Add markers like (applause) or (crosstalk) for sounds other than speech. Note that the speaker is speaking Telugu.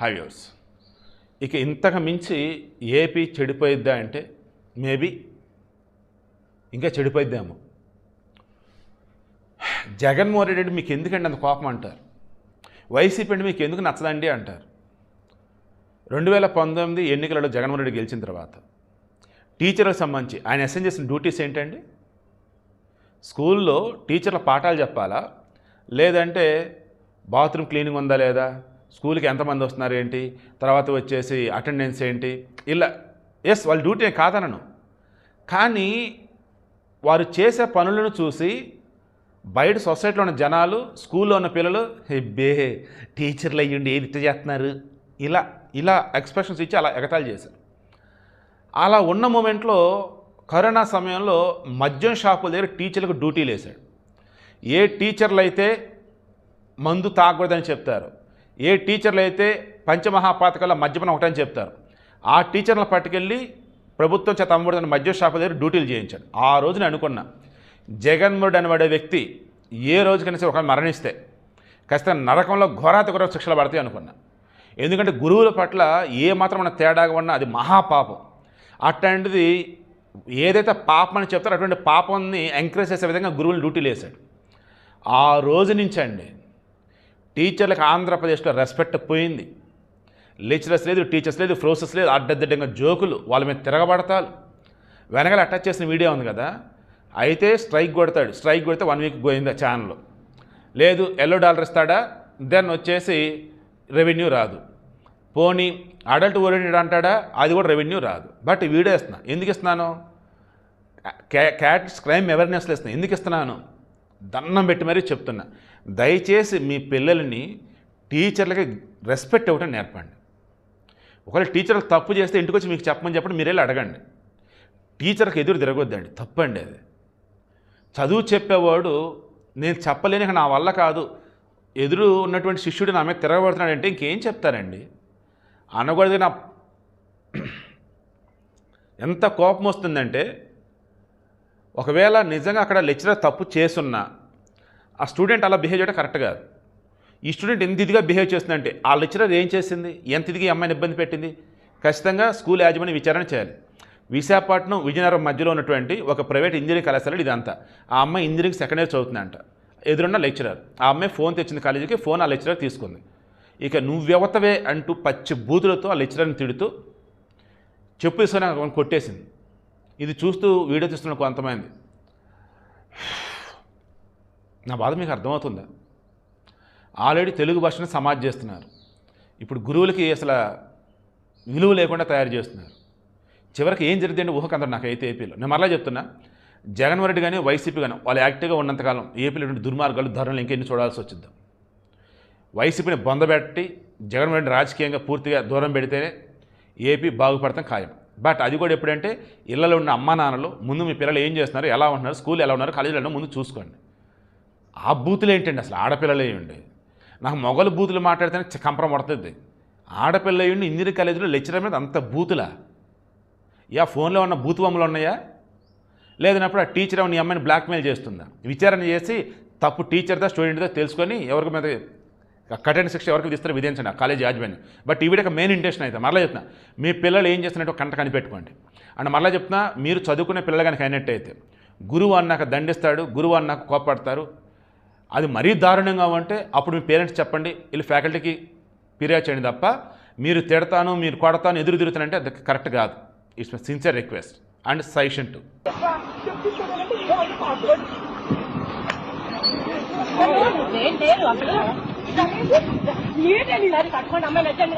హైవ్యూర్స్ ఇక ఇంతకు మించి ఏపీ చెడిపోయిద్దా అంటే మేబీ ఇంకా చెడిపోయిద్దాము. జగన్మోహన్ రెడ్డి అంటే మీకు ఎందుకండి అంత కోపం అంటారు? వైసీపీ అంటే మీకు ఎందుకు నచ్చదండి అంటారు? రెండు వేల పంతొమ్మిది ఎన్నికలలో జగన్మోహన్ రెడ్డి గెలిచిన తర్వాత టీచర్లకు సంబంధించి ఆయన అసైన్ చేసిన డ్యూటీస్ ఏంటండి? స్కూల్లో టీచర్ల పాఠాలు చెప్పాలా? లేదంటే బాత్రూమ్ క్లీనింగ్ ఉందా లేదా? స్కూల్కి ఎంతమంది వస్తున్నారు ఏంటి? తర్వాత వచ్చేసి అటెండెన్స్ ఏంటి? ఇలా ఎస్ వాళ్ళ డ్యూటీ కాదనను. కానీ వారు చేసే పనులను చూసి బయట సొసైటీలో ఉన్న జనాలు స్కూల్లో ఉన్న పిల్లలు హెబ్బే టీచర్లు అయ్యండి ఏది ఇట్ట చేస్తున్నారు? ఇలా ఇలా ఎక్స్ప్రెషన్స్ ఇచ్చి అలా ఎగతాళి చేశారు. అలా ఉన్న మూమెంట్లో కరోనా సమయంలో మద్యం షాపుల దగ్గర టీచర్లకు డ్యూటీలు వేశాడు ఏ టీచర్లు అయితే మందు తాగకూడదని చెప్తారు ఏ టీచర్లు అయితే పంచమహాపాతకాల మద్యపనం ఒకటని చెప్తారు ఆ టీచర్లను పట్టుకెళ్ళి ప్రభుత్వం చేత అమ్మబడిన మద్య షాపు దగ్గర డ్యూటీలు చేయించాడు. ఆ రోజున అనుకున్నా జగన్మోహన్ అనబడే వ్యక్తి ఏ రోజుకైనా సరే ఒక మరణిస్తే ఖచ్చితంగా నరకంలో ఘోరాత ఘోర శిక్షలు పడతాయి అనుకున్నా. ఎందుకంటే గురువుల పట్ల ఏ మాత్రం మన తేడాగా ఉన్నా అది మహాపాపం. అట్లాంటిది ఏదైతే పాపం అని చెప్తారో అటువంటి పాపాన్ని ఎంకరేజ్ చేసే విధంగా గురువులు డ్యూటీలు వేశాడు. ఆ రోజు నుంచి అండి టీచర్లకు ఆంధ్రప్రదేశ్లో రెస్పెక్ట్ పోయింది. లెక్చరర్స్ లేదు టీచర్స్ లేదు ఫ్రోసెస్ లేదు అడ్డదిడ్డంగా జోకులు వాళ్ళ మీద తిరగబడతారు వెనకాల అటాచ్ చేసిన వీడియో ఉంది కదా అయితే స్ట్రైక్ కొడతాడు. స్ట్రైక్ కొడితే వన్ వీక్ పోయింది ఛానల్ లేదు ఎల్లో డాలర్ ఇస్తాడా? దెన్ వచ్చేసి రెవెన్యూ రాదు. పోనీ అడల్ట్ ఓరియంటెడ్ అంటాడా? అది కూడా రెవెన్యూ రాదు. బట్ వీడియో ఇస్తున్నా. ఎందుకు ఇస్తున్నాను? క్యాట్స్ క్రైమ్ అవేర్నెస్లు ఇస్తున్నాను ఎందుకు ఇస్తున్నాను? దండం పెట్టి మరీ చెప్తున్నా. దయచేసి మీ పిల్లల్ని టీచర్లకి రెస్పెక్ట్ ఇవ్వటం నేర్పండి. ఒకవేళ టీచర్లు తప్పు చేస్తే ఇంటికి వచ్చి మీకు చెప్పమని చెప్పండి మీరు వెళ్ళి అడగండి. టీచర్కి ఎదురు తిరగొద్దండి. తప్పండి అది. చదువు చెప్పేవాడు నేను చెప్పలేని నా వల్ల కాదు. ఎదురు ఉన్నటువంటి శిష్యుడు నా మీద తిరగబడుతున్నాడంటే ఇంకేం చెప్తారండి? అనకూడదు నా (clears throat) ఎంత కోపం వస్తుందంటే ఒకవేళ నిజంగా అక్కడ లెక్చరర్ తప్పు చేసున్నా ఆ స్టూడెంట్ అలా బిహేవ్ చేయడం కరెక్ట్ కాదు. ఈ స్టూడెంట్ ఎంత ఇదిగా బిహేవ్ చేస్తుందంటే ఆ లెక్చరర్ ఏం చేసింది ఎంత ఇదిగా ఈ అమ్మాయిని ఇబ్బంది పెట్టింది? ఖచ్చితంగా స్కూల్ యాజమాన్యం విచారణ చేయాలి. విశాఖపట్నం విజయనగరం మధ్యలో ఉన్నటువంటి ఒక ప్రైవేట్ ఇంజనీరింగ్ కళాశాల ఇదంతా. ఆ అమ్మాయి ఇంజనీరింగ్ సెకండ్ ఇయర్ చదువుతుందంట. ఎదురున్న లెక్చరర్. ఆ అమ్మాయి ఫోన్ తెచ్చింది కాలేజీకి ఫోన్ ఆ లెక్చరర్ తీసుకుంది. ఇక నువ్వెవతవే అంటూ పచ్చి బూతులతో ఆ లెక్చరర్ని తిడుతూ చెప్పు తీసుకొని కొట్టేసింది. ఇది చూస్తూ వీడియో తీస్తున్న కొంతమంది. నా బాధ మీకు అర్థమవుతుందా? ఆల్రెడీ తెలుగు భాషను సమాజ్ చేస్తున్నారు. ఇప్పుడు గురువులకి అసలు విలువ లేకుండా తయారు చేస్తున్నారు. చివరికి ఏం జరిగిందంటే ఊహకందరు నాకైతే ఏపీలో. నేను మరలా చెప్తున్నా జగన్ రెడ్డి కానీ వైసీపీ కానీ వాళ్ళు యాక్టివ్గా ఉన్నంతకాలం ఏపీలో దుర్మార్గాలు ధరలు ఇంకెన్ని చూడాల్సి వచ్చింది వైసీపీని బొందబెట్టి జగన్మోహన్ రెడ్డి రాజకీయంగా పూర్తిగా దూరం పెడితేనే ఏపీ బాగుపడతాం ఖాయం. బట్ అది కూడా ఎప్పుడంటే ఇళ్ళలో ఉన్న అమ్మా నాన్నలు ముందు మీ పిల్లలు ఏం చేస్తున్నారు ఎలా ఉంటున్నారు స్కూల్ ఎలా ఉన్నారు కాలేజీలో ముందు చూసుకోండి. ఆ బూతులు ఏంటండి అసలు? ఆడపిల్లలు అయ్యండి. నాకు మొగలు బూతులు మాట్లాడితేనే చ- కంపరం పడుతుంది. ఆడపిల్ల అయ్యండి ఇంజనీరింగ్ కాలేజీలో లెక్చరర్ మీద అంత బూతులా? యా ఫోన్లో ఉన్న బూతు బొమ్మలు ఉన్నాయా? లేదన్నప్పుడు ఆ టీచర్ నీ అమ్మాయిని బ్లాక్మెయిల్ చేస్తుందా? విచారణ చేసి తప్పు టీచర్దా స్టూడెంట్దా తెలుసుకొని ఎవరికి మీద కఠిన శిక్ష ఎవరికి విధిస్తారో విధించండి ఆ కాలేజ్ యాజమాన్యం బట్ ఈవిడ మెయిన్ ఇంటెన్షన్ అయితే మరలా చెప్తున్నా మీ పిల్లలు ఏం చేస్తున్నట్టు కంట కనిపెట్టుకోండి అండ్ మరలా చెప్తున్నా మీరు చదువుకునే పిల్లలు కనుక అయినట్టయితే గురువు అన్నాక దండిస్తాడు గురువు అన్నాక కోపడతారు అది మరీ దారుణంగా ఉంటే అప్పుడు మీ పేరెంట్స్ చెప్పండి వీళ్ళు ఫ్యాకల్టీకి ఫిర్యాదు చేయండి తప్ప మీరు తిడతాను మీరు కొడతాను ఎదురు తిరుగుతానంటే అది కరెక్ట్ కాదు it's my sincere request and suggestion to నేను లేరు అక్కడ ఏంటండి